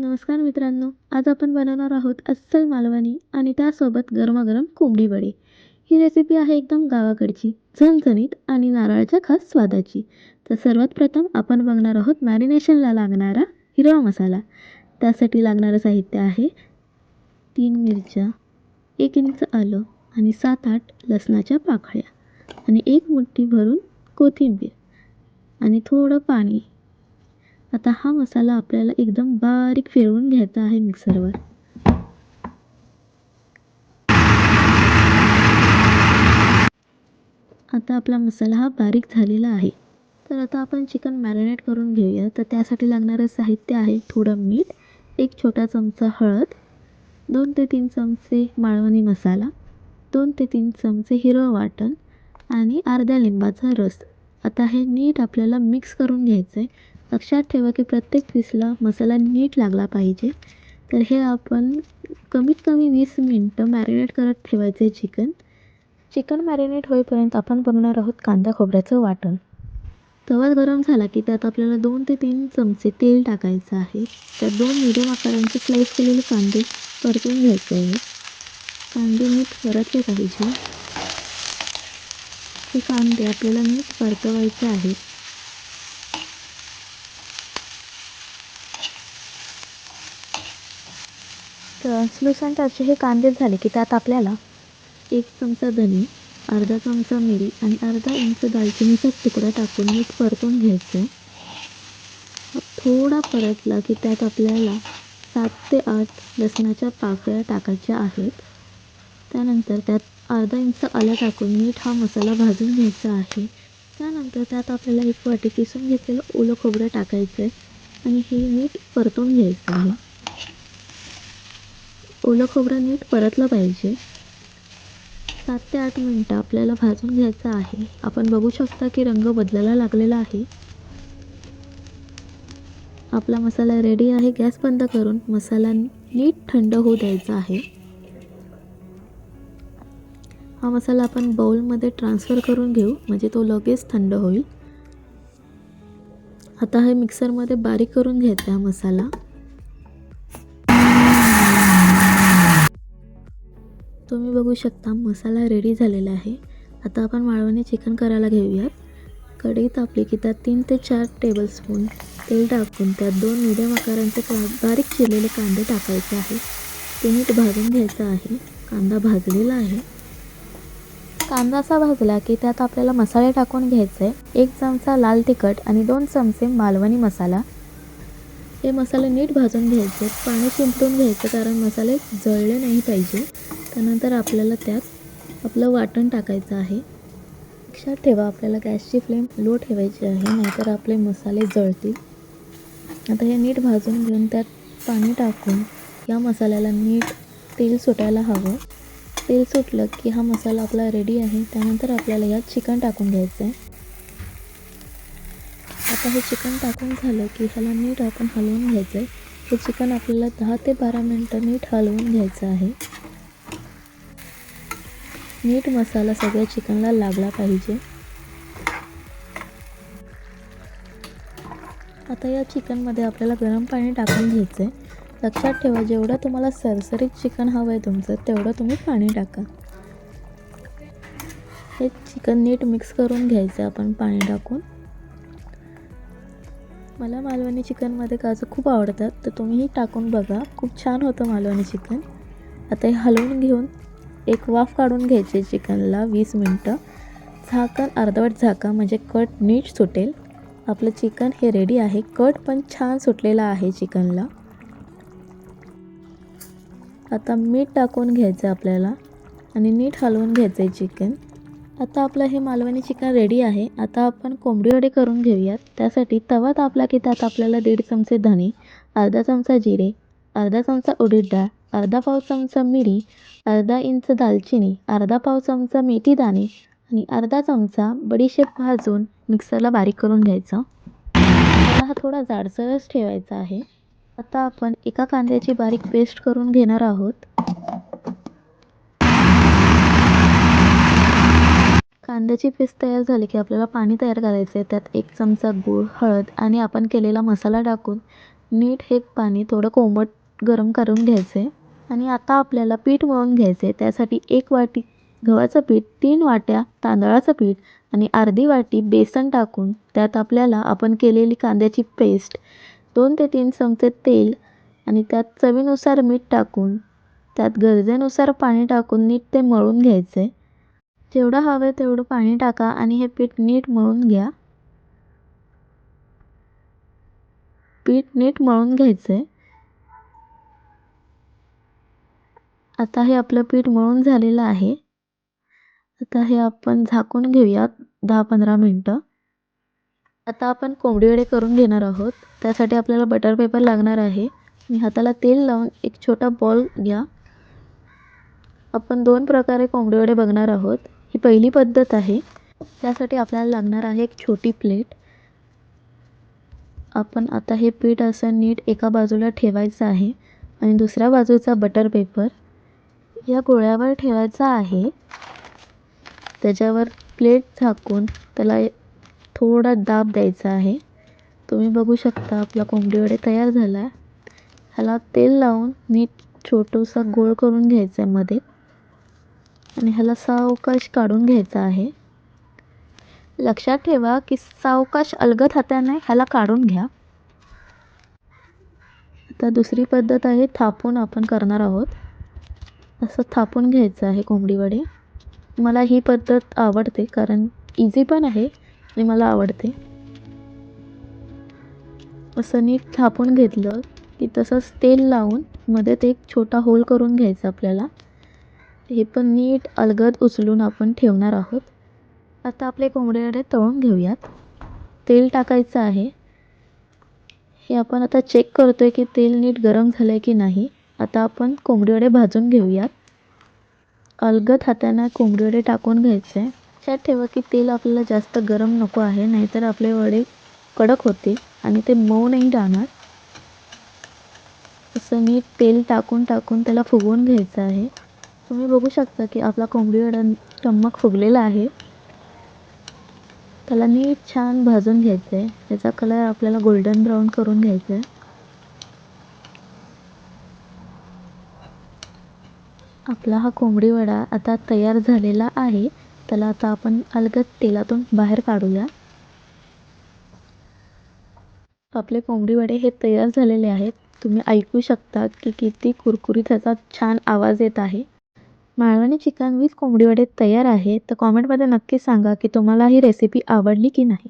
नमस्कार मित्रांनो आज आपण बनवणार आहोत अस्सल मालवणी आणि त्यासोबत गरमागरम कोंबडी वडे. ही रेसिपी आहे एकदम गावाकडची झणझणीत आणि नारळाच्या खास स्वादाची. तर सर्वात प्रथम आपण बघणार आहोत मॅरिनेशनला लागणारा हिरवा मसाला. त्यासाठी लागणारं साहित्य आहे तीन मिरच्या एक इंच आलं आणि सात आठ लसणाच्या पाकळ्या आणि एक मुठ्ठी भरून कोथिंबीर आणि थोडं पाणी. आता हा मसाला आपल्याला एकदम बारीक फिरवून घ्यायचा आहे मिक्सरवर. आता आपला मसाला हा बारीक झालेला आहे. तर आता आपण चिकन मॅरिनेट करून घेऊया. तर त्यासाठी लागणारं साहित्य आहे थोडं मीठ एक छोटा चमचा हळद दोन ते तीन चमचे माळवणी मसाला दोन ते तीन चमचे हिरवं वाटण आणि अर्ध्या लिंबाचा रस. आता हे नीट आपल्याला मिक्स करून घ्यायचं आहे लक्षात ठेवा की प्रत्येक पीसला मसाला नीट लागला पाहिजे. तर हे आपण कमीत कमी वीस मिनटं मॅरिनेट करत ठेवायचं आहे चिकन चिकन मॅरिनेट होईपर्यंत आपण बघणार आहोत कांदा खोबऱ्याचं वाटण. तवा गरम झाला की त्यात आपल्याला दोन ते तीन चमचे तेल टाकायचं आहे. त्यात दोन मिडियम आकारांचे स्लाईस केलेले कांदे परतून घ्यायचे आहे. कांदे नीट परतले पाहिजे. हे कांदे आपल्याला नीट परतवायचे आहेत ट्रान्सलुसंट असे हे कांदे झाले की त्यात आपल्याला एक चमचा धने अर्धा चमचा मिरी आणि अर्धा इंच दालचिनीचा तुकडा टाकून मीठ परतून घ्यायचं आहे थोडा परतला की त्यात आपल्याला सात ते आठ लसणाच्या पाकळ्या टाकायच्या आहेत. त्यानंतर त्यात अर्धा इंच आलं टाकून मीठ हा मसाला भाजून घ्यायचा आहे. त्यानंतर त्यात आपल्याला एक वाटी किसून घेतलेलं ओलं खोबरं टाकायचं आहे आणि हे मीठ परतून घ्यायचं आहे. ओलं खोबरं नीट परतलं पाहिजे. सात ते आठ मिनटं आपल्याला भाजून घ्यायचं आहे. आपण बघू शकता की रंग बदलायला लागलेला आहे. आपला मसाला रेडी आहे. गॅस बंद करून मसाला नीट थंड होऊ द्यायचा आहे. हा मसाला आपण बाउलमध्ये ट्रान्सफर करून घेऊ. म्हणजे तो लगेच थंड होईल. आता हे मिक्सरमध्ये बारीक करून घ्यायचा हा मसाला. तुम्ही बघू शकता मसाला रेडी झालेला आहे. आता आपण माळवणी चिकन करायला घेऊयात. कढई तापली की त्यात तीन ते चार टेबलस्पून तेल टाकून त्यात दोन मिडियम आकारांचे का बारीक चिरलेले कांदे टाकायचे आहे. ते नीट भाजून घ्यायचं आहे. कांदा भाजलेला आहे. कांदा असा भाजला की त्यात आपल्याला मसाले टाकून घ्यायचे. आहे एक चमचा लाल तिखट आणि दोन चमचे मालवणी मसाला. हे मसाले नीट भाजून घ्यायचे. पाणी शिंपडून घ्यायचं कारण मसाले जळले नाही पाहिजे. त्यानंतर आपल्याला त्यात आपलं वाटण टाकायचं आहे. लक्षात ठेवा आपल्याला गॅसची फ्लेम लो ठेवायची आहे नाहीतर आपले मसाले जळतील. आता हे नीट भाजून घेऊन त्यात पाणी टाकून या मसाल्याला नीट तेल सुटायला हवं. तेल सुटलं की हा मसाला आपला रेडी आहे त्यानंतर आपल्याला यात चिकन टाकून घ्यायचं आहे आता हे चिकन टाकून झालं की ह्याला नीट आपण हलवून घ्यायचं आहे हे चिकन आपल्याला दहा ते बारा मिनटं नीट हलवून घ्यायचं आहे. नीट मसाला सगळ्या चिकनला लागला पाहिजे. आता या चिकनमध्ये आपल्याला गरम पाणी टाकून घ्यायचं आहे लक्षात ठेवा जेवढं तुम्हाला सरसरीत चिकन हवं आहे तुमचं तेवढं तुम्ही पाणी टाका. हे चिकन नीट मिक्स करून घ्यायचं आपण पाणी टाकून. मला मालवणी चिकनमध्ये काजू खूप आवडतात तर तुम्हीही टाकून बघा. खूप छान होतं मालवणी चिकन आता हे हलवून घेऊन एक वाफ काढून घ्यायचे चिकनला वीस मिनटं. झाकण अर्धवट झाका म्हणजे कट नीट सुटेल. आपलं चिकन हे रेडी आहे. कट पण छान सुटलेला आहे चिकनला. आता मीठ टाकून घ्यायचं आपल्याला आणि नीट हलवून घ्यायचं आहे चिकन. आता आपलं हे मालवणी चिकन रेडी आहे. आता आपण कोंबडी वडे करून घेऊयात. त्यासाठी तवा तापला की त्यात आपल्याला दीड चमचे धणे अर्धा चमचा जिरे अर्धा चमचा उडीद डाळ अर्धा पाव चमचा मिरी अर्धा इंच दालचिनी अर्धा पाव चमचा मेथी दाणे आणि अर्धा चमचा बडीशेप भाजून मिक्सरला बारीक करून घ्यायचं. त्याला हा थोडा जाडसरच ठेवायचा आहे. आता आपण एका कांद्याची बारीक पेस्ट करून घेणार आहोत. कांद्याची पेस्ट तयार झाली की आपल्याला पाणी तयार करायचं आहे. त्यात एक चमचा गूळ हळद आणि आपण केलेला मसाला टाकून नीट हे पाणी थोडं कोमट गरम करून घ्यायचं आहे आणि आता आपल्याला पीठ मळून घ्यायचं आहे त्यासाठी एक वाटी गव्हाचं पीठ तीन वाट्या तांदळाचं पीठ आणि अर्धी वाटी बेसन टाकून त्यात आपल्याला आपण केलेली कांद्याची पेस्ट दोन ते तीन चमचे तेल आणि त्यात चवीनुसार मीठ टाकून त्यात गरजेनुसार पाणी टाकून नीट ते मळून घ्यायचे जेवढं हवं आहे तेवढं पाणी टाका आणि हे पीठ नीट मळून घ्या. पीठ नीट मळून घ्यायचं आता हे आपलं पीठ मळून झालेलं आहे. आता हे आपण झाकून घेऊयात दहा पंधरा मिनटं. आता आपण कोंबडीवडे करून घेणार आहोत. त्यासाठी आपल्याला बटर पेपर लागणार आहे. आणि हाताला तेल लावून एक छोटा बॉल घ्या. आपण दोन प्रकारे कोंबडीवडे बघणार आहोत. ही पहिली पद्धत आहे. त्यासाठी आपल्याला लागणार आहे एक छोटी प्लेट. आपण आता हे पीठ असं नीट एका बाजूला ठेवायचं आहे आणि दुसऱ्या बाजूचा बटर पेपर. या गोळ्यावर ठेवायचा आहे. त्याच्यावर प्लेट झाकून त्याला थोडा दाब द्यायचा आहे. तुम्ही बघू शकता आपला कोंबडीवडे तयार झाला आहे ह्याला तेल लावून नीट छोटूसा गोळ करून घ्यायचा आहे मध्ये. आणि ह्याला सावकाश काढून घ्यायचा आहे. लक्षात ठेवा की सावकाश अलगद हाताने ह्याला काढून घ्या. आता दुसरी पद्धत आहे थापून आपण करणार आहोत. असं थापून घ्यायचं आहे कोंबडी वडे मला ही पद्धत आवडते कारण इझी पण आहे आणि मला आवडते. असं नीट थापून घेतलं की तसंच तेल लावून मध्ये ते एक छोटा होल करून घ्यायचा आपल्याला. हे पण नीट अलगद उचलून आपण ठेवणार आहोत. आता आपले कोंबडी वडे तळून घेऊयात. तेल टाकायचं आहे. हे आपण आता चेक करतो आहे की तेल नीट गरम झालं आहे की नाही. आता आपण कोंबडीवडे भाजून घेऊयात. अलगद हाताने कोंबडीवडे टाकून घ्यायचे. लक्षात ठेवा की तेल आपल्याला जास्त गरम नको आहे नाहीतर आपले वडे कडक होतील आणि ते मऊ नाही राहणार. असं मी तेल टाकून टाकून त्याला फुगवून घ्यायचं आहे. तुम्ही बघू शकता की आपला कोंबडी वडा चम्मक फुगलेला आहे. त्याला नीट छान भाजून घ्यायचं आहे त्याचा कलर आपल्याला गोल्डन ब्राऊन करून घ्यायचा आहे आपला हा कोंबडी वडा आता तयार झालेला आहे. त्याला आता आपण अलगद तेलातून बाहेर काढूया. आपले कोंबडी वडे हे तयार झालेले आहेत. तुम्ही ऐकू शकता की किती कुरकुरीत त्याचा छान आवाज येत आहे. मालवणी चिकन विथ कोंबडी वडे तयार आहे. तर कॉमेंटमध्ये नक्की सांगा की तुम्हाला ही रेसिपी आवडली की नाही.